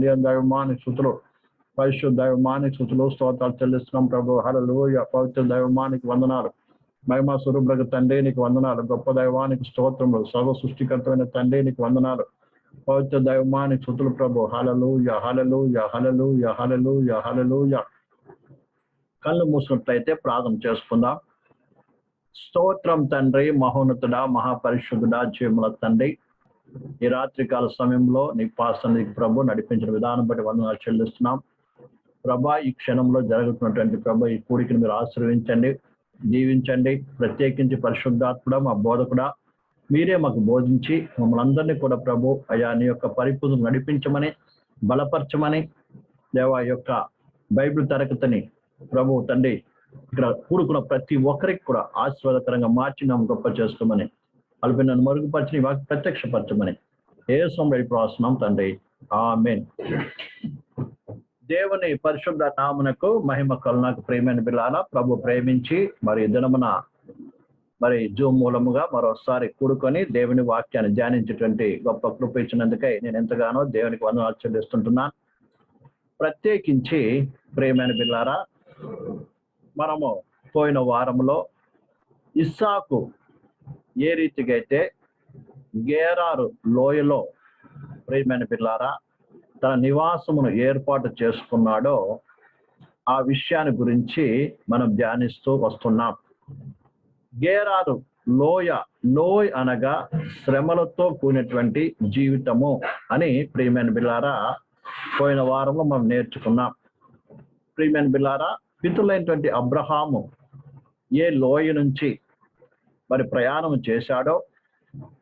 దైవమాని స్థుతులు. పరిశుద్ధ దైవమానికి స్థుతులు. స్తోత్రాలు చెల్లిస్తున్నాం ప్రభు. హలలు పవిత్ర దైవమానికి వందనాలు. మహిమా స్వరూపులకు తండ్రి నీకు వందనాలు. గొప్ప దైవానికి స్తోత్రములు. సర్వ సృష్టికర్తమైన తండ్రి నీకు వందనాలు. పవిత్ర దైవమానికి సుతులు ప్రభు. హలలు హలలు హలలు హలలు హలలు కళ్ళు మూసినట్లయితే ప్రార్థన చేసుకుందాం. స్తోత్రం తండ్రి. మహోన్నతుడా మహాపరిశుద్ధుడా జీవముల తండ్రి. ఈ రాత్రి కాల సమయంలో నీ పాసనికి ప్రభు నడిపించిన విధానం బట్టి వందనాలు చెల్లిస్తున్నాం. ప్రభా ఈ క్షణంలో జరుగుతున్నటువంటి ప్రభు ఈ కూడికిని మీరు ఆశ్రయించండి దీవించండి ప్రత్యేకించి పరిశుద్ధాత్ముడా మా బోధకుడా. మీరే మాకు బోధించి మమ్మల్ని అందరినీ కూడా ప్రభు అయా నీ యొక్క పరిపూర్ణ నడిపించమని బలపరచమని దేవా యొక్క బైబిల్ తరగతిని ప్రభు తండ్రి ఇక్కడ కూడుకున్న ప్రతి ఒక్కరికి కూడా ఆశీర్వాదకరంగా మార్చి నమ్మ గొప్ప చేసుకోమని అల్పి నన్ను మరుగుపరిచిన వాకి ప్రత్యక్షపరచమని. ఏ సొంబడి ప్రాసనం తండ్రి. ఆమెన్. దేవుని పరిశుద్ధ నామునకు మహిమ కలునకు ప్రేమైన బిల్లాల ప్రభు ప్రేమించి మరి దినమున మరి జూమ్ మూలముగా మరోసారి కూడుకొని దేవుని వాక్యాన్ని ధ్యానించేటువంటి గొప్ప కృప ఇచ్చినందుకై నేను ఎంతగానో దేవునికి వందనాలు చెల్లిస్తుంటున్నాను ప్రత్యేకించి ప్రేమైన బిల్లారా మనము పోయిన వారంలో ఇస్సాకు ఏ రీతిగా అయితే గేరారు లోయలో ప్రియమైన పిల్లారా తన నివాసమును ఏర్పాటు చేసుకున్నాడో ఆ విషయాన్ని గురించి మనం ధ్యానిస్తూ వస్తున్నాం. గేరారు లోయ లోయ్ అనగా శ్రమలతో కూడినటువంటి జీవితము అని ప్రియమైన బిల్లారా పోయిన వారంలో మనం నేర్చుకున్నాం. ప్రియమైన బిల్లారా పితులైనటువంటి అబ్రహాము ఏ లోయ నుంచి మరి ప్రయాణం చేశాడో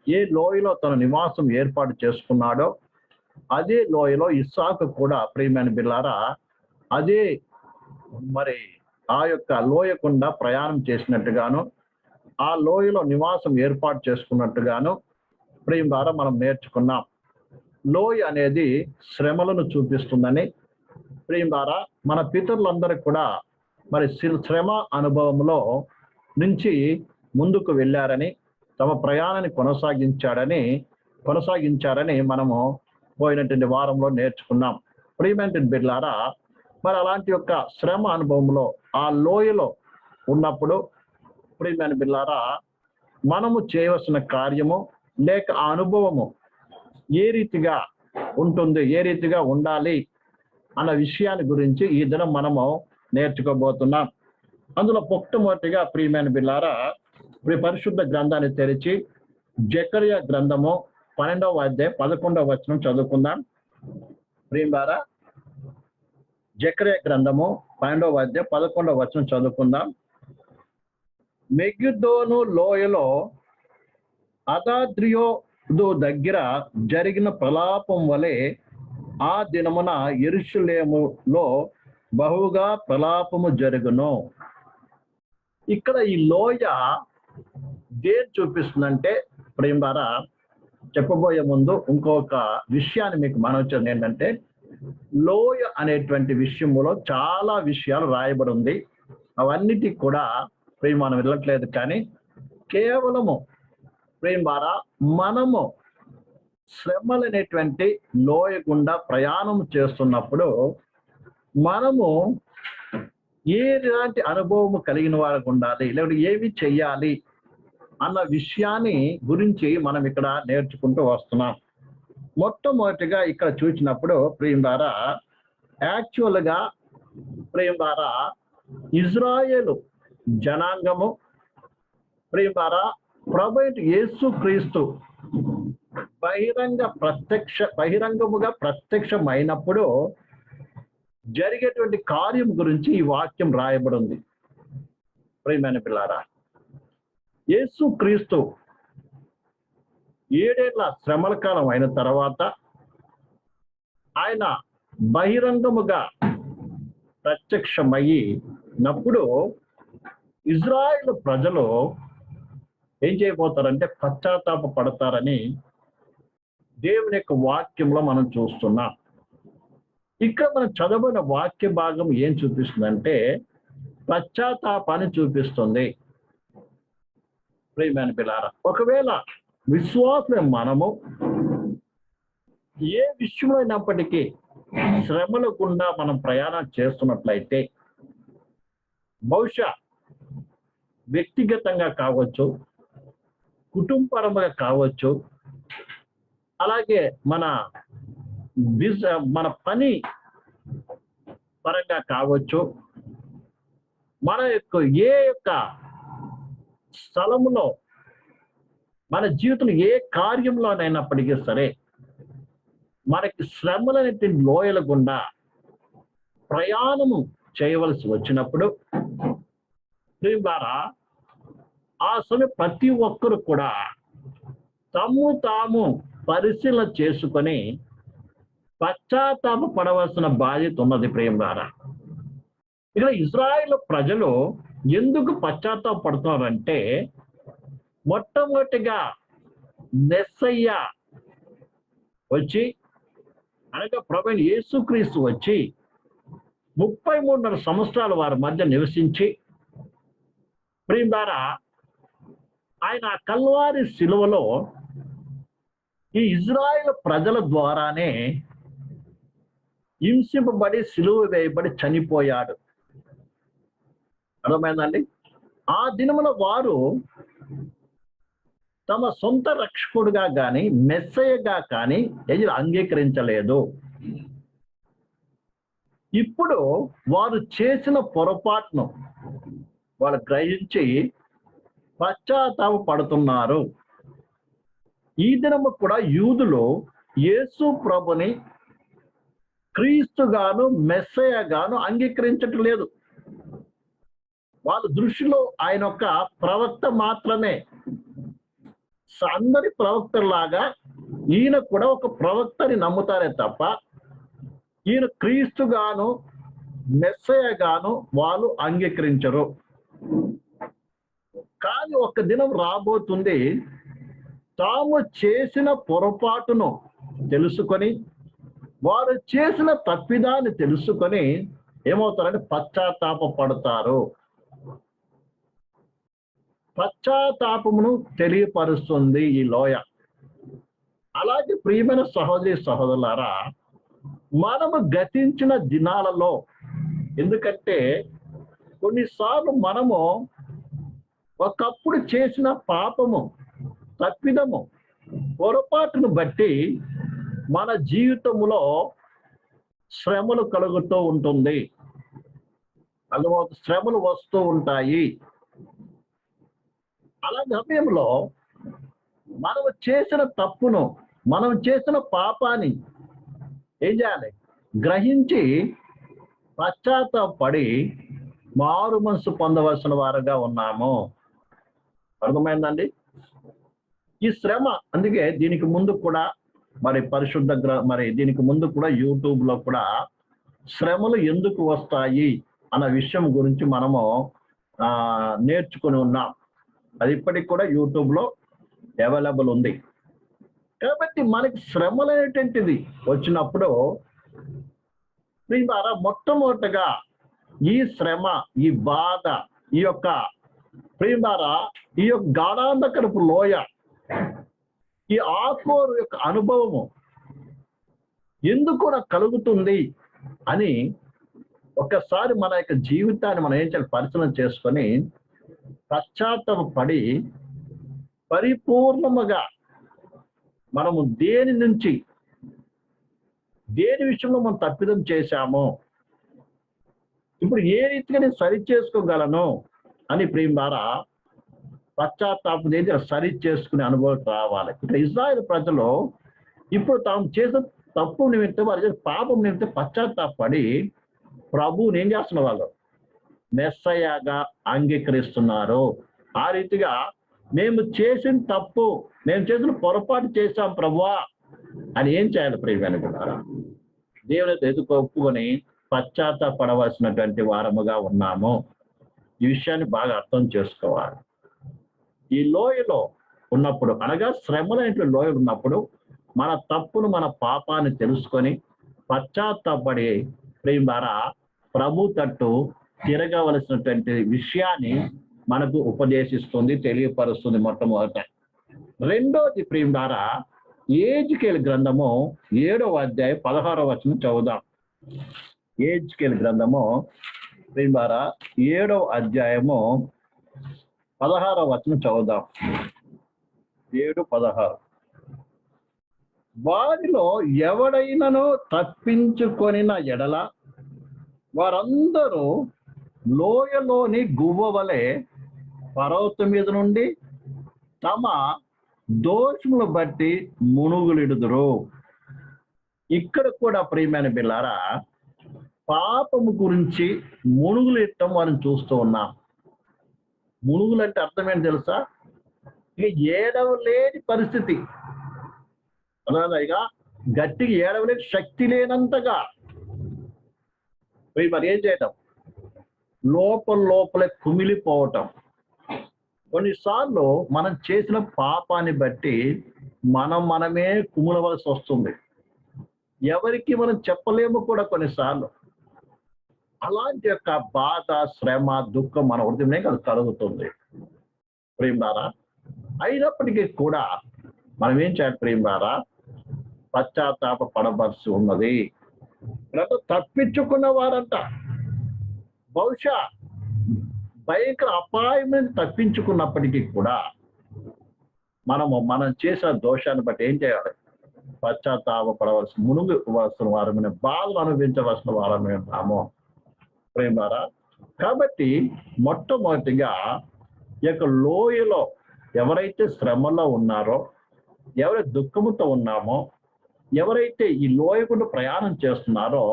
ఏ లోయలో తన నివాసం ఏర్పాటు చేసుకున్నాడో అదే లోయలో ఇస్సాకు కూడా ప్రియమైన బిల్లారా అదే మరి ఆ యొక్క లోయకుండా ప్రయాణం చేసినట్టుగాను ఆ లోయలో నివాసం ఏర్పాటు చేసుకున్నట్టుగాను ప్రియం ద్వారా మనం నేర్చుకున్నాం. లోయ అనేది శ్రమలను చూపిస్తుందని ప్రియం ద్వారా మన పితరులందరికీ కూడా మరి శ్రమ అనుభవంలో నుంచి ముందుకు వెళ్ళారని తమ ప్రయాణాన్ని కొనసాగించాడని కొనసాగించారని మనము పోయినటువంటి వారంలో నేర్చుకున్నాం. ప్రియమైనటువంటి బిడ్లారా మరి అలాంటి యొక్క శ్రమ అనుభవంలో ఆ లోయలో ఉన్నప్పుడు ప్రియమైన బిల్లారా మనము చేయవలసిన కార్యము లేక ఆ అనుభవము ఏ రీతిగా ఉంటుంది ఏ రీతిగా ఉండాలి అన్న విషయాన్ని గురించి ఈ దినం మనము నేర్చుకోబోతున్నాం. అందులో మొట్టమొదటిగా ప్రియమైన బిల్లారా ఇప్పుడు పరిశుద్ధ గ్రంథాన్ని తెరిచి జకర్య గ్రంథము పన్నెండవ అధ్యాయం పదకొండవ వచనం చదువుకుందాం. ప్రియులారా జకర్య గ్రంథము పన్నెండవ అధ్యాయం పదకొండవ వచనం చదువుకుందాం. మెగ్యుదోను లోయలో అదాద్రియోదు దగ్గర జరిగిన ప్రలాపం వలె ఆ దినమున ఎరుషులేములో బహుగా ప్రలాపము జరుగును. ఇక్కడ ఈ లోయ దేని చూపిస్తుందంటే ప్రేమ ద్వారా చెప్పబోయే ముందు ఇంకొక విషయాన్ని మీకు మనవచ్చింది ఏంటంటే లోయ అనేటువంటి విషయంలో చాలా విషయాలు రాయబడి ఉంది. అవన్నిటికి కూడా ప్రేమ మనం వెళ్ళట్లేదు కానీ కేవలము ప్రేమ ద్వారా మనము శ్రమలనేటువంటి లోయ గుండా ప్రయాణం చేస్తున్నప్పుడు మనము ఏలాంటి అనుభవం కలిగిన వారికి ఉండాలి లేకపోతే ఏమి చెయ్యాలి అన్న విషయాన్ని గురించి మనం ఇక్కడ నేర్చుకుంటూ వస్తున్నాం. మొట్టమొదటిగా ఇక్కడ చూసినప్పుడు ప్రియం ద్వారా యాక్చువల్గా ప్రియం ద్వారా ఇజ్రాయేలు జనాంగము ప్రియం ద్వారా ప్రభు యేసు క్రీస్తు బహిరంగ ప్రత్యక్ష బహిరంగముగా ప్రత్యక్షమైనప్పుడు జరిగేటువంటి కార్యం గురించి ఈ వాక్యం రాయబడి ఉంది పిల్లారా యేసు క్రీస్తు ఏడేళ్ళ శ్రమల కాలం అయిన తర్వాత ఆయన బహిరంగముగా ప్రత్యక్షమయ్యినప్పుడు ఇజ్రాయెల్ ప్రజలు ఏం చేయబోతారంటే పశ్చాత్తాప పడతారని దేవుని యొక్క వాక్యంలో మనం చూస్తున్నాం. ఇక్కడ మనం చదవన వాక్య భాగం ఏం చూపిస్తుందంటే పశ్చాత్తాపాన్ని చూపిస్తుంది. ప్రియమైన పిల్లారా ఒకవేళ విశ్వాసం మనము ఏ విషయమైనప్పటికీ అయినప్పటికీ శ్రమల గుండా మనం ప్రయాణం చేస్తున్నట్లయితే బహుశా వ్యక్తిగతంగా కావచ్చు కుటుంబపరంగా కావచ్చు అలాగే మన బిజ్ మన పని పరంగా కావచ్చు. మన యొక్క ఏ యొక్క స్థలములో మన జీవితంలో ఏ కార్యంలోనైనప్పటికీ సరే మనకి శ్రమలనేటి లోయల గుండా ప్రయాణము చేయవలసి వచ్చినప్పుడు ద్వారా ఆ సమయం ప్రతి ఒక్కరు కూడా తమ్ము తాము పరిశీలన చేసుకొని పశ్చాత్తాప పడవలసిన బాధ్యత ఉన్నది ప్రేమ ద్వారా. ఇక్కడ ఇజ్రాయెల్ ప్రజలు ఎందుకు పశ్చాత్తాప పడుతున్నారంటే మొట్టమొదటిగా నెస్సయ్య వచ్చి అనగా ప్రవీణ్ యేసుక్రీస్తు వచ్చి ముప్పై మూడున్నర సంవత్సరాల వారి మధ్య నివసించి ప్రియం ద్వారా ఆయన ఆ కల్వారి శిలువలో ఈ ఇజ్రాయెల్ ప్రజల ద్వారానే హింసింపబడి సిలువ వేయబడి చనిపోయాడు. అర్థమైందండి? ఆ దినమున వారు తమ సొంత రక్షకుడుగా కానీ మెస్సయ్యగా కానీ ఎదురు అంగీకరించలేదు. ఇప్పుడు వారు చేసిన పొరపాటును వాళ్ళు గ్రహించి పశ్చాత్తాప పడుతున్నారు ఈ దినము కూడా యూదులు యేసు ప్రభుని క్రీస్తుగాను మెస్సయగాను అంగీకరించటం లేదు వాళ్ళ దృష్టిలో ఆయన యొక్క ప్రవక్త మాత్రమే. అందరి ప్రవక్తలాగా ఈయన కూడా ఒక ప్రవక్తని నమ్ముతారే తప్ప ఈయన క్రీస్తుగాను మెస్సయ్యగాను వాళ్ళు అంగీకరించరు. కానీ ఒక దినం రాబోతుంది తాము చేసిన పొరపాటును తెలుసుకొని వారు చేసిన తప్పిదాన్ని తెలుసుకొని ఏమవుతారంటే పశ్చాత్తాప పడతారు. పశ్చాత్తాపమును తెలియపరుస్తుంది ఈ లోయ. అలాగే ప్రియమైన సహోదరి సహోదరులారా మనము గతించిన దినాలలో ఎందుకంటే కొన్నిసార్లు మనము ఒకప్పుడు చేసిన పాపము తప్పిదము పొరపాటును బట్టి మన జీవితములో శ్రమలు కలుగుతూ ఉంటుంది. అలవాటు శ్రమలు వస్తూ ఉంటాయి. అలా సమయంలో మనం చేసిన తప్పును మనం చేసిన పాపాన్ని ఏం చేయాలి? గ్రహించి పశ్చాత్తాపడి మారు మనసు పొందవలసిన వారుగా ఉన్నాము. అర్థమైందండి? ఈ శ్రమ అందుకే దీనికి ముందు కూడా మరి పరిశుద్ధ గ్ర మరి దీనికి ముందు కూడా యూట్యూబ్లో కూడా శ్రమలు ఎందుకు వస్తాయి అన్న విషయం గురించి మనము నేర్చుకుని ఉన్నాం. అది ఇప్పటికి కూడా యూట్యూబ్లో అవైలబుల్ ఉంది. కాబట్టి మనకి శ్రమలు అనేటువంటిది వచ్చినప్పుడు ద్వారా మొట్టమొదటిగా ఈ శ్రమ ఈ బాధ ఈ యొక్క ప్రియమారా ఈ యొక్క గాఢాంధకరపు లోయ ఈ ఆకోర్ యొక్క అనుభవము ఎందుకు నాకు కలుగుతుంది అని ఒకసారి మన యొక్క జీవితాన్ని మనం ఏం చేయాలి? పరిశీలన చేసుకొని పశ్చాత్తాప పడి పరిపూర్ణముగా మనము దేని నుంచి దేని విషయంలో మనం తప్పిదం చేశామో ఇప్పుడు ఏ రీతిగా నేను సరి చేసుకోగలను అని ప్రేమ ద్వారా పశ్చాత్తాపం చేసి సరి చేసుకునే అనుభవం రావాలి. ఇక్కడ ఇజ్రాయెల్ ప్రజలు ఇప్పుడు తాము చేసిన తప్పు నిమిత్తం వారు చేసిన పాపం నిమిత్తం పశ్చాత్తాపడి ప్రభువుని ఏం చేస్తున్న వాళ్ళు? మెస్సయాగా అంగీకరిస్తున్నారు. ఆ రీతిగా మేము చేసిన తప్పు మేము చేసిన పొరపాటు చేశాం ప్రభువా అని ఏం చేయాలి ప్రియమైన కూడా దేవుని ఎదుకు ఒప్పుకొని పశ్చాత్తాపడవలసినటువంటి వారముగా ఉన్నాము. ఈ విషయాన్ని బాగా అర్థం చేసుకోవాలి. ఈ లోయలో ఉన్నప్పుడు అనగా శ్రమలైనటువంటి లోయలు ఉన్నప్పుడు మన తప్పును మన పాపాన్ని తెలుసుకొని పశ్చాత్తాపడి ప్రేమ ద్వారా ప్రభు తట్టు తిరగవలసినటువంటి విషయాన్ని మనకు ఉపదేశిస్తుంది తెలియపరుస్తుంది మొట్టమొదట. రెండోది ప్రేమ ద్వారా ఏజ్కేల్ గ్రంథము ఏడవ అధ్యాయం పదహారవ వచనం చదువుదాం. ఏజ్కేల్ గ్రంథము ద్వారా ఏడవ అధ్యాయము పదహారవ వచనం చదువుదాం. ఏడు పదహారు. వారిలో ఎవడైనను తప్పించుకొనిన ఎడల వారందరూ లోయలోని గువ్వ వలె పర్వతం మీద నుండి తమ దోషములు బట్టి మునుగులిడుదురు. ఇక్కడ కూడా ప్రియమైన బిల్లారా పాపము గురించి మునుగులిట్టం మనం చూస్తూ ఉన్నాం. మునుగులు అంటే అర్థమేంటి తెలుసా? ఇక ఏడవలేని పరిస్థితి. అనగా గట్టిగా ఏడవలేని శక్తి లేనంతగా. పోయి మరి ఏం చేయటం? లోపల లోపలే కుమిలిపోవటం. కొన్నిసార్లు మనం చేసిన పాపాన్ని బట్టి మనం మనమే కుమిలవలసి వస్తుంది. ఎవరికి మనం చెప్పలేము కూడా కొన్నిసార్లు. అలాంటి యొక్క బాధ శ్రమ దుఃఖం మన హృదయమే కదా కలుగుతుంది. ప్రేమారా అయినప్పటికీ కూడా మనం ఏం చేయాలి ప్రేమారా పశ్చాత్తాప పడవలసి ఉన్నది. తప్పించుకున్న వారంట. బహుశా భయంకర అపాయం తప్పించుకున్నప్పటికీ కూడా మనము మనం చేసిన దోషాన్ని బట్టి ఏం చేయాలి? పశ్చాత్తాప పడవలసి మునుగు వలసిన వారమైన బాధలు అనుభవించవలసిన వారమే ఉన్నాము ప్రేమారా? కాబట్టి మొట్టమొదటిగా ఈ యొక్క లోయలో ఎవరైతే శ్రమలో ఉన్నారో ఎవరైతే దుఃఖముతో ఉన్నామో ఎవరైతే ఈ లోయకుండా ప్రయాణం చేస్తున్నారో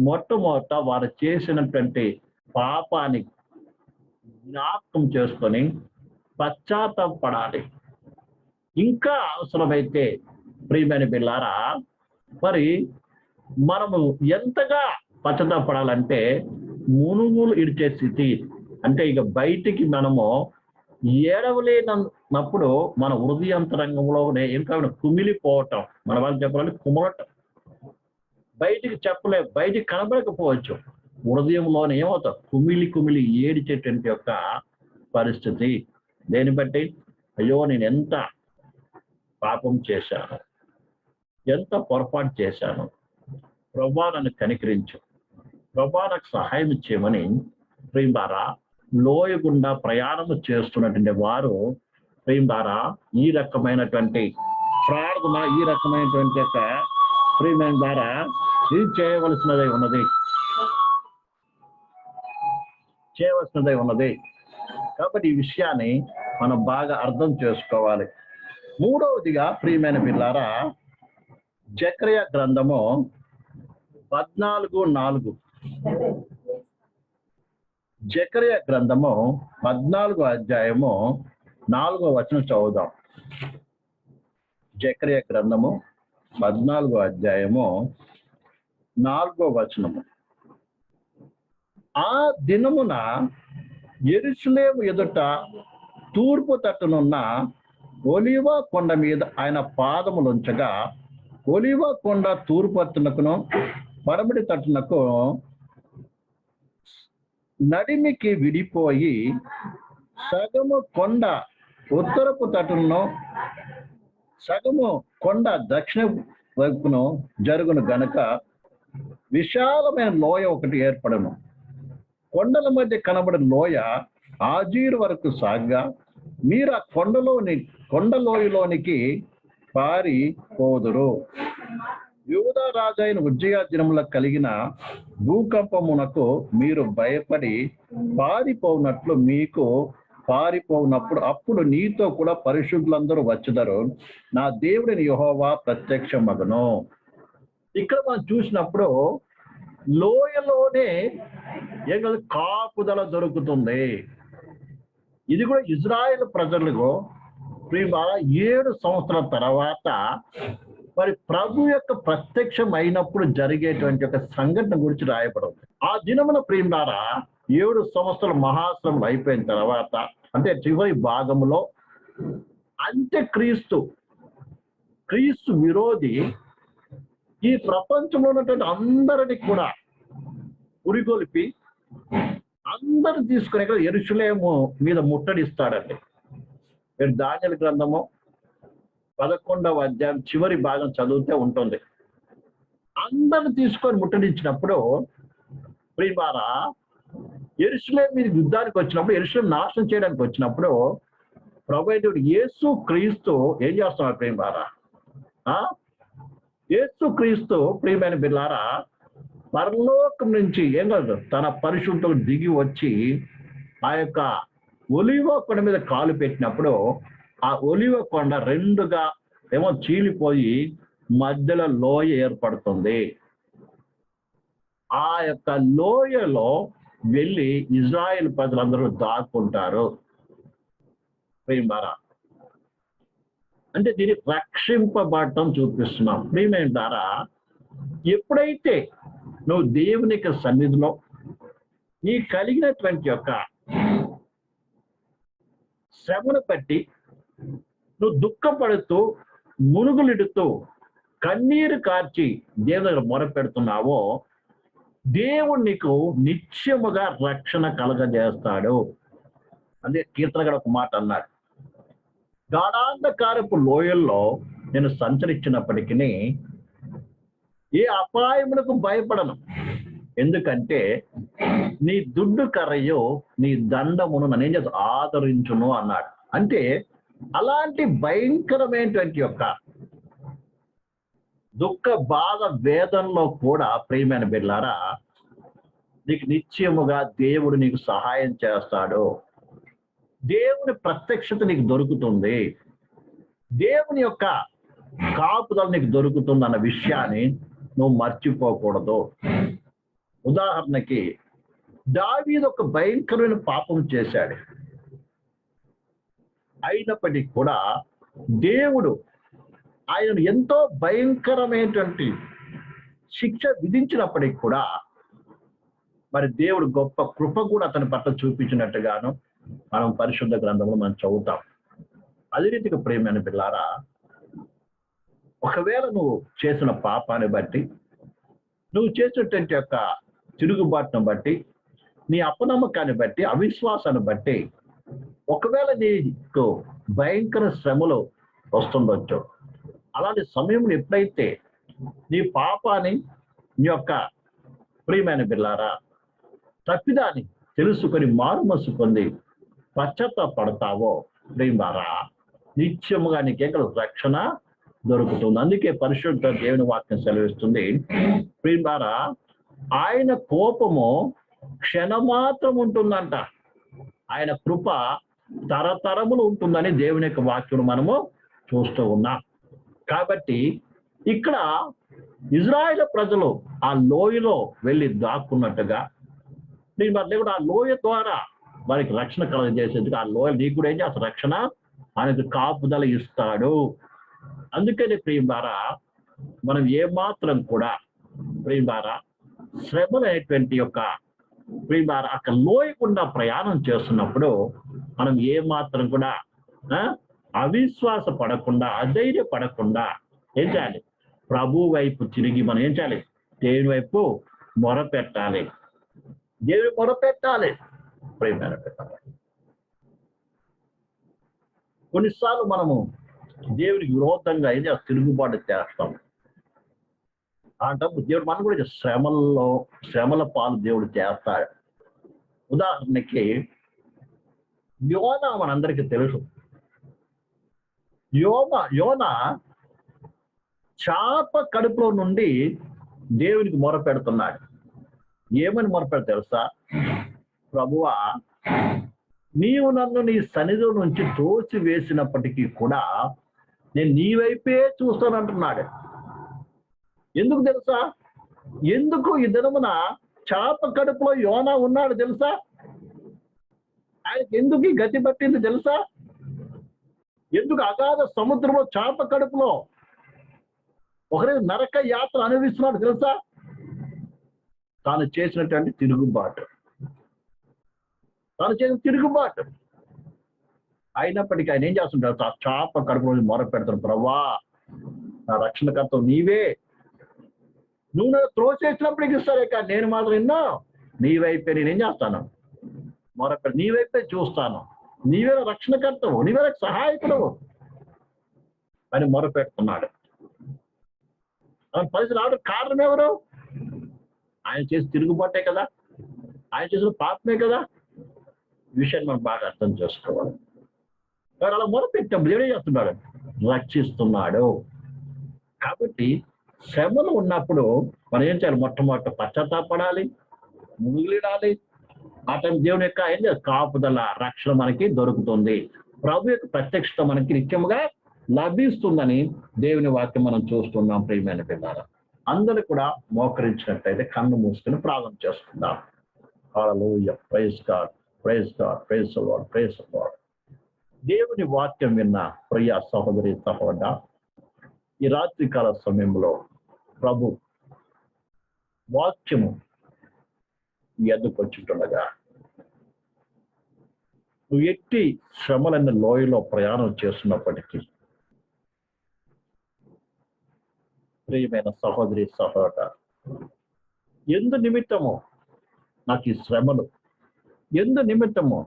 మొట్టమొదట వారు చేసినటువంటి పాపాన్ని జ్ఞాపకం చేసుకొని పశ్చాత్తాపడాలి. ఇంకా అవసరమైతే ప్రియమైన బిల్లారా మరి మనము ఎంతగా పశ్చాత్తాపడాలంటే మునుగులు ఇడిచే స్థితి అంటే ఇక బయటికి మనము ఏడవలేనప్పుడు మన హృదయంతరంగంలోనే కావాలి కుమిలిపోవటం. మన వాళ్ళు చెప్పాలంటే కుమరటం. బయటికి చెప్పలే బయటికి కనబడకపోవచ్చు. హృదయంలోనే ఏమవుతాం? కుమిలి కుమిలి ఏడిచేటువంటి యొక్క పరిస్థితి. దేని బట్టి? అయ్యో నేను ఎంత పాపం చేశాను? ఎంత పొరపాటు చేశాను? ప్రభా నన్ను కనికరించు. ప్రభా నాకు సహాయం చేయమని ప్రేమారా లోయ గుండా ప్రయాణము చేస్తున్నటువంటి వారు ప్రేమారా ఈ రకమైనటువంటి ప్రార్థన ఈ రకమైనటువంటి యొక్క ప్రేమైన ద్వారా ఇది చేయవలసినదే ఉన్నది. చేయవలసినదే ఉన్నది. కాబట్టి ఈ విషయాన్ని మనం బాగా అర్థం చేసుకోవాలి. మూడవదిగా ప్రియమైన పిల్లారా జక్రియ గ్రంథము పద్నాలుగు నాలుగు. జకర్య గ్రంథము పద్నాలుగో అధ్యాయము నాలుగో వచనం చదువుదాం. జకర్య గ్రంథము పద్నాలుగో అధ్యాయము నాలుగో వచనము. ఆ దినమున ఎరుసలేము ఎదుట తూర్పు తట్టునున్న ఒలివ కొండ మీద ఆయన పాదములుంచగా ఒలివ కొండ తూర్పు తట్టునకును పడమటి తట్టునకు నడిమికి విడిపోయి సగము కొండ ఉత్తరపు తటును సగము కొండ దక్షిణ వైపును జరుగును గనుక విశాలమైన లోయ ఒకటి ఏర్పడను. కొండల మధ్య కనబడిన లోయ ఆజీరు వరకు సాగ్గా మీరు ఆ కొండలోని కొండలోయలోనికి పారి పోదురు యూద రాజైన ఉజ్జయ దినముల కలిగిన భూకంపమునకు మీరు భయపడి పారిపోనట్లు మీకు పారిపోనప్పుడు అప్పుడు నీతో కూడా పరిశుద్ధులందరూ వచ్చుదరు. నా దేవుడిని యహోవా ప్రత్యక్ష మగను ఇక్కడ మనం చూసినప్పుడు లోయలోనే ఏం కాపుదల దొరుకుతుంది. ఇది కూడా ఇజ్రాయెల్ ప్రజలకు ఏడు సంవత్సరాల తర్వాత మరి ప్రభు యొక్క ప్రత్యక్షం అయినప్పుడు జరిగేటువంటి ఒక సంఘటన గురించి రాయబడింది. ఆ దినమున ప్రియులారా ఏడు సంవత్సరాల మహాశ్రమం అయిపోయిన తర్వాత అంటే చివరి భాగంలో అంత్యక్రీస్తు క్రీస్తు విరోధి ఈ ప్రపంచంలో ఉన్నటువంటి అందరిని కూడా ఉరిగొలిపి అందరు తీసుకునే ఎరుచులేము మీద ముట్టడిస్తాడండి. మీరు ధాన్యాల గ్రంథము పదకొండవ అధ్యాయం చివరి భాగం చదివితే ఉంటుంది. అందరిని తీసుకొని ముట్టడించినప్పుడు ప్రియమారా ఎరుసలేం మీద యుద్ధానికి వచ్చినప్పుడు ఎరుసలేం నాశనం చేయడానికి వచ్చినప్పుడు ప్రభుత్వుడు యేసు క్రీస్తు ఏం చేస్తున్నారు ప్రియమారా? ఆ? యేసు క్రీస్తు ప్రియమైన బిల్లారా పరలోకం నుంచి ఏం కాదు తన పరిశుద్ధులు దిగి వచ్చి ఆ యొక్క ఒలివ కొండ మీద కాలు పెట్టినప్పుడు ఆ ఒలివ కొండ రెండుగా ఏమో చీలిపోయి మధ్యలో లోయ ఏర్పడుతుంది. ఆ యొక్క లోయలో వెళ్ళి ఇజ్రాయెల్ ప్రజలందరూ దాక్కుంటారు. ప్రియమారా అంటే దీన్ని రక్షింపబడటం చూపిస్తున్నాం. ప్రియమేంటారా ఎప్పుడైతే నువ్వు దేవునికి సన్నిధిలో నీ కలిగినటువంటి యొక్క శ్రమను బట్టి నువ్వు దుఃఖపడుతూ మునుగులిడుతూ కన్నీరు కార్చి దేవుని దగ్గర మొరపెడుతున్నావో దేవుడు నీకు నిత్యముగా రక్షణ కలగజేస్తాడు. అదే కీర్తనగడ ఒక మాట అన్నాడు గాఢాంధకారపు లోయల్లో నేను సంచరించినప్పటికీ ఏ అపాయములకు భయపడను. ఎందుకంటే నీ దుడ్డు కర్రయో నీ దండమును నేను చేస్తా? ఆదరించును అన్నాడు. అంటే అలాంటి భయంకరమైనటువంటి యొక్క దుఃఖ బాధ వేదనలో కూడా ప్రియమైన బిడ్లారా నీకు నిశ్చయముగా దేవుడు నీకు సహాయం చేస్తాడు. దేవుని ప్రత్యక్షత నీకు దొరుకుతుంది. దేవుని యొక్క కాపుదల నీకు దొరుకుతుంది అన్న విషయాన్ని నువ్వు మర్చిపోకూడదు. ఉదాహరణకి దావీద్ ఒక భయంకరమైన పాపం చేశాడు. అయినప్పటికీ కూడా దేవుడు ఆయన ఎంతో భయంకరమైనటువంటి శిక్ష విధించినప్పటికీ కూడా మరి దేవుడు గొప్ప కృప కూడా అతని పట్ల చూపించినట్టుగాను మనం పరిశుద్ధ గ్రంథంలో మనం చదువుతాం. అదే రీతిగా ప్రేమైన పిల్లారా ఒకవేళ నువ్వు చేసిన పాపాన్ని బట్టి నువ్వు చేసినటువంటి యొక్క తిరుగుబాటును బట్టి నీ అపనమ్మకాన్ని బట్టి అవిశ్వాసాన్ని బట్టి ఒకవేళ నీకు భయంకర శ్రమలో వస్తుండొచ్చు. అలాంటి సమయంలో ఎప్పుడైతే నీ పాపాన్ని నీ యొక్క ప్రియమైన బిల్లారా తప్పిదాన్ని తెలుసుకొని మారుమస్సు పొంది పశ్చాత్త పడతావో ప్రియులారా నిత్యముగా నీకేకల రక్షణ దొరుకుతుంది. అందుకే పరిశుద్ధ దేవుని వాక్యం సెలవిస్తుంది. ప్రియమారా ఆయన కోపము క్షణమాత్రం ఉంటుందంట. ఆయన కృప తరతరములు ఉంటుందని దేవుని యొక్క వాక్యం మనము చూస్తూ ఉన్నాం. కాబట్టి ఇక్కడ ఇజ్రాయేల్ ప్రజలు ఆ లోయలో వెళ్ళి దాక్కున్నట్టుగా నేను మరి కూడా ఆ లోయ ద్వారా వారికి రక్షణ కలగజేసేందుకు ఆ లోయ నీకు కూడా ఏం చేస్తా? రక్షణ అనేది కాపుదల ఇస్తాడు. అందుకని ద్వారా మనం ఏమాత్రం కూడా ప్రియులారా శ్రమలైనటువంటి యొక్క ప్రియులారా అక్కడ లోయకుండా ప్రయాణం చేస్తున్నప్పుడు మనం ఏ మాత్రం కూడా ఆ, అవిశ్వాస పడకుండా అధైర్య పడకుండా ఏం చేయాలి? ప్రభు వైపు తిరిగి మనం ఏం చేయాలి? దేవుని వైపు మొర పెట్టాలి. దేవుని మొర పెట్టాలి. ప్రేమ పెట్టాలి. కొన్నిసార్లు మనము దేవునికి విరోధంగా ఏం చేస్తాం తిరుగుబాటు చేస్తాం అంటప్పుడు దేవుడు మనం కూడా శ్రమల్లో శ్రమల పాలు దేవుడు చేస్తాడు. ఉదాహరణకి యోన మనందరికీ తెలుసు. యోమ యోన చాప కడుపులో నుండి దేవునికి మొర పెడుతున్నాడు. ఏమని మొరపెడు తెలుసా? ప్రభువా నీవు నన్ను నీ సన్నిధి నుంచి తోచి వేసినప్పటికీ కూడా నేను నీ వైపే చూస్తానంటున్నాడు. ఎందుకు తెలుసా? ఎందుకు ఈ దినమున చాప కడుపులో యోన ఉన్నాడు తెలుసా? ఆయనకి ఎందుకు ఈ గతి పట్టింది తెలుసా? ఎందుకు అగాధ సముద్రంలో చాప కడుపులో ఒకరి నరక యాత్ర అనుభవిస్తున్నాడు తెలుసా? తాను చేసినటువంటి తిరుగుబాటు. తాను చేసిన తిరుగుబాటు. అయినప్పటికీ ఆయన ఏం చేస్తుంటారు ఆ చాప కడుపులో మొర పెడతాడు. ప్రభా నా రక్షణకర్త నీవే. నువ్వు నాకు త్రో చేసినప్పుడు ఇస్తారే కానీ నేను మాత్రం ఎన్నో? నీ వైపే నేనేం చేస్తాను? మరొక నీ వైపే చూస్తాను. నీవే రక్షణకర్తవు నీవే సహాయకుడవు అని మొరపెట్టుకున్నాడు పరిస్థితి రావడం కారణం ఎవరు? ఆయన చేసి తిరుగుబాటే కదా? ఆయన చేసిన పాపమే కదా? ఈ విషయాన్ని మనం బాగా అర్థం చేసుకోవాలి. మరి అలా మొరపెట్టాం దేవుడే చేస్తున్నాడు? రక్షిస్తున్నాడు. కాబట్టి శ్రమలు ఉన్నప్పుడు మనం ఏం చేయాలి? మొట్టమొదట పశ్చాత్తాపడాలి ముగిలిడాలి ఆ టైం దేవుని యొక్క ఏంటి కాపుదల రక్షణ మనకి దొరుకుతుంది. ప్రభు యొక్క ప్రత్యక్షత మనకి నిత్యముగా లభిస్తుందని దేవుని వాక్యం మనం చూస్తున్నాం ప్రియమైన పిల్లల అందరూ కూడా మోకరించినట్టయితే కన్ను మూసుకుని ప్రార్థన చేసుకుందాం hallelujah praise God praise God praise Lord praise Lord దేవుని వాక్యం విన్న ప్రియ సహోదరి సహోదర ఈ రాత్రికాల సమయంలో ప్రభు వాక్యము మీ నువ్వు ఎట్టి శ్రమలన్న లోయలో ప్రయాణం చేస్తున్నప్పటికీ ప్రియమైన సహోదరి సహోదర ఎందు నిమిత్తము నాకు ఈ శ్రమలు ఎందు నిమిత్తము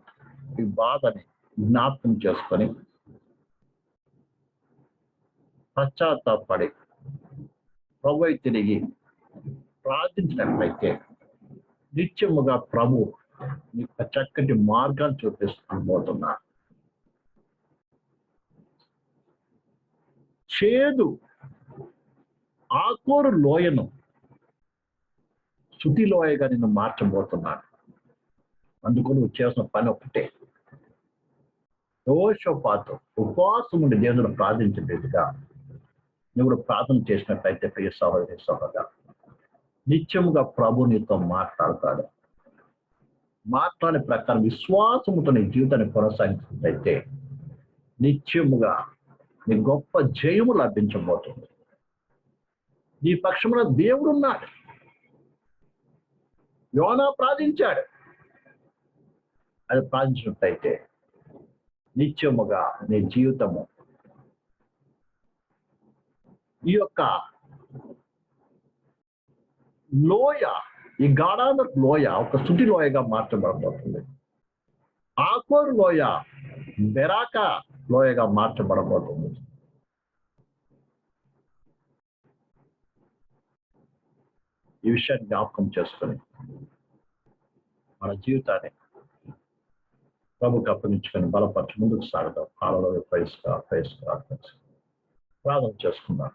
ఈ బాధని జ్ఞాపకం చేసుకొని పశ్చాత్తాపడి ప్రభు తిరిగి ప్రార్థించినట్లయితే నిత్యముగా ప్రభు మీకు చక్కటి మార్గాన్ని పోతున్నా చేదు ఆకూరు లోయను శుతి లోయగా నేను మార్చబోతున్నాను అందుకు నువ్వు చేసిన పని ఒకటే దోషపాతం ఉపవాసం ఉండి దేవుడు ప్రార్థించలేదుగా నువ్వు కూడా ప్రార్థన చేసినట్లయితే ప్రియ సహోదరి సహోదర నిత్యముగా ప్రభు నీతో మాట్లాడతాడు. మాట్లాడే ప్రకారం విశ్వాసముతో నీ జీవితాన్ని కొనసాగించినట్లయితే నిత్యముగా నీ గొప్ప జయము లభించబోతుంది. నీ పక్షమున దేవుడు ఉన్నాడు. యోనా ప్రార్థించాడు. అది ప్రార్థించినట్లయితే నిత్యముగా నీ జీవితము ఈ యొక్క లోయ ఈ గాడానర్ లోయ ఒక సుటి లోయగా మార్చబడబోతుంది. ఆకోర్ లోయ బెరాక లోయగా మార్చబడబోతుంది. ఈ విషయాన్ని జ్ఞాపకం చేసుకొని మన జీవితాన్ని ప్రభుకి అప్పగించుకొని బలపరచి ముందుకు సాగుదాం. కాలంలో ప్రైస్గా ప్రైస్గా ప్రార్థన చేసుకుందాం.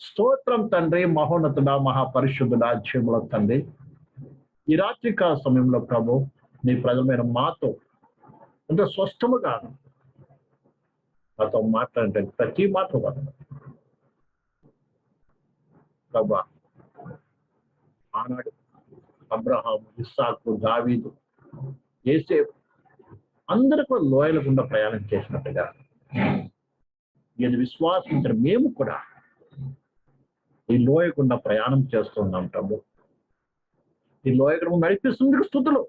స్తోత్రం తండ్రి మహోన్నతుడా మహాపరిశుద్ధుడా జీవుల తండ్రి. ఈ రాత్రికాల సమయంలో ప్రభు నీ ప్రజలమైన మాతో ఎంత స్పష్టముగా మాతో మాట్లాడే ప్రతి మాట ప్రభా ఆనాడు అబ్రహాం ఇస్సాకు దావీదు ఏసే అందరూ కూడా ప్రయాణం చేసినట్టుగా ఇది విశ్వాసించిన మేము కూడా ఈ లోయకుండా ప్రయాణం చేస్తున్నాం ప్రభు. ఈ లోయ నడిపిస్తుంది స్థుతులు.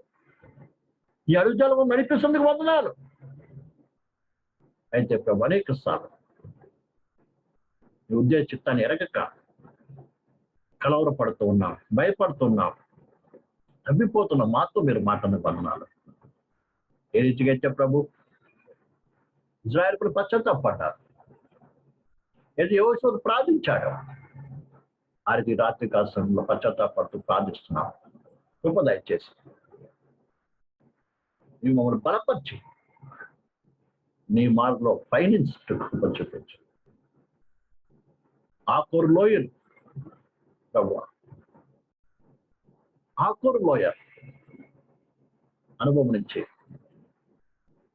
ఈ అడుగుజాలను నడిపిస్తుంది వందనాలు. అయితే ప్రభు అనేక సార్లు ఈ ఉద్దేశ చిత్తాన్ని ఎరగక కలవరపడుతూ ఉన్నాం భయపడుతున్నాం తగ్గిపోతున్న మాతో మీరు మాటను వందనాలు. ఏ రీతిగా అయితే ప్రభు? ఇజ్రాయల్ కూడా పశ్చాత్తాపడ్డారు ఏది యోగేశ్వరు ప్రార్థించాడు. ఆ రీతి రాత్రి కాలంలో పశ్చాత్తాపడుతూ ప్రార్థిస్తున్నాం. కృప దయచేసి. నీవు మమ్మల్ని బలపరిచి. నీ మార్గంలో ఫైనాన్స్ కృప చూపించు. ఆకూరు లోయలు. ప్రభు ఆకూరు లోయ అనుభవం నుంచి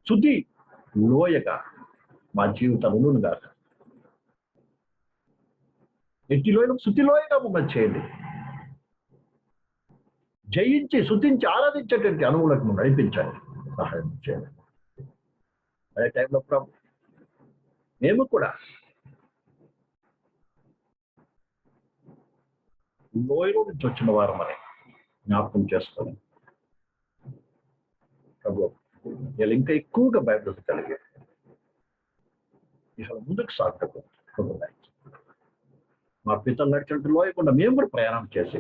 శుద్ధి లోయగా మా జీవితంలో గాక ఎట్టి లోయను మమ్మల్ని చేయండి జయించి శుద్ధించి ఆరాధించేటువంటి అనువులకు నువ్వు నడిపించండి. సహాయం చేయండి. అదే టైంలో ప్రభు మేము కూడా లోయలో నుంచి వచ్చిన వారం మరి జ్ఞాపకం చేసుకొని ప్రభు వీళ్ళు ఇంకా ఎక్కువగా బైబిల్ కలిగి ఇసలు ముందుకు సాగుటకు మా పితలు నడిచినట్టు లోయకుండా మేము కూడా ప్రయాణం చేసి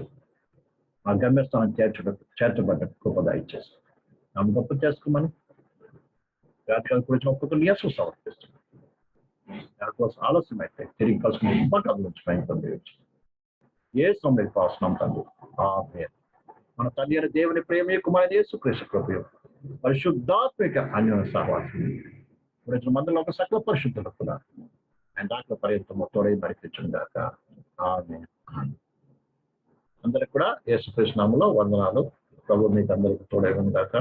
మా గమ్యస్థానం చేర్చడం చేర్చబడ్డ కృపద ఇచ్చేసి నమ్మ గొప్ప చేసుకోమని వ్యాఖ్యలు గురించి ఒక్కొక్కరు నియసం సమర్పిస్తున్నాం. దానికోసం ఆలస్యం అయితే తిరిగి కలుసుకుని ఇబ్బంది నుంచి భయంకరం ఏ సమయం పాసనం తండ్రి. ఆమేన్. మన తల్లి అయిన దేవుని ప్రేమ కుమారి యేసు కృష్ణ కృపయు పరిశుద్ధాత్మిక అన్యోన సహవాసం. ఇప్పుడు మందులో ఒక సకల పరిశుద్ధులు కూడా ఆయన దాకా పర్యంతం తోడై నడిపించడం దాకా అందరికి కూడా యేసుకృష్ణంలో వందనాలు. ప్రభు మీకు అందరికి తోడై దాకా